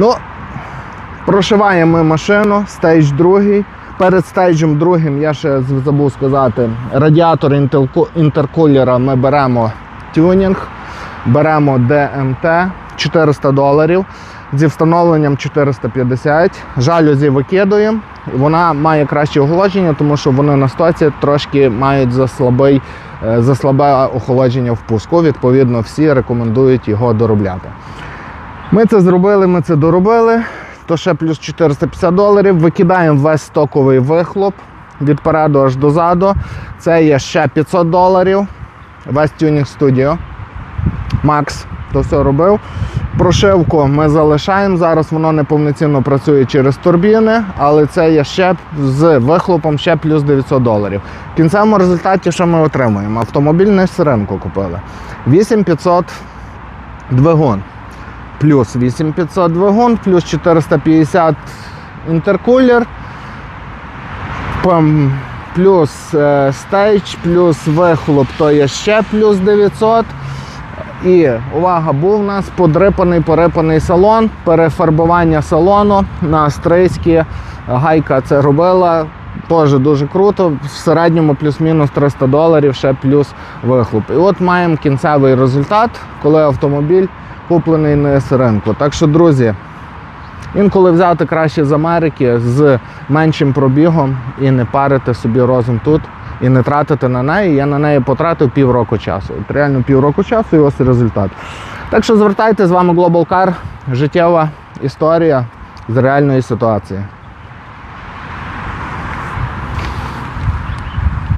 Ну, прошиваємо ми машину, стейдж другий. Перед стейджем другим я ще забув сказати, радіатор інтеркулера ми беремо тюнінг, беремо ДМТ 400 доларів. Зі встановленням 450. Жалюзі викидуємо. Вона має краще охолодження, тому що вони на стоці трошки мають заслабий, е, заслабе охолодження впуску. Відповідно, всі рекомендують його доробляти. Ми це зробили, ми це доробили. То ще плюс 450 доларів. Викидаємо весь стоковий вихлоп від переду аж до заду. Це є ще 500 доларів. Весь тюнінг студіо. Макс то все робив. Прошивку ми залишаємо. Зараз воно не повноцінно працює через турбіни, але це є ще з вихлопом ще плюс 900 доларів. В кінцевому результаті, що ми отримуємо? Автомобіль не з ринку купили. 8500 двигун. Плюс 8500 двигун, плюс 450 інтеркулер, плюс е, стейдж, плюс вихлоп, то є ще плюс 900. І увага, був у нас подрипаний, порипаний салон, перефарбування салону на австрійські. Гайка це робила. Теж дуже круто. В середньому плюс-мінус 300 доларів, ще плюс вихлоп. І от маємо кінцевий результат, коли автомобіль куплений не з ринку. Так що, друзі, інколи взяти краще з Америки з меншим пробігом і не парити собі розум тут і не тратити на неї. Я на неї потратив півроку часу. От реально півроку часу і ось результат. Так що звертайте з вами Global Car, життєва історія з реальної ситуації.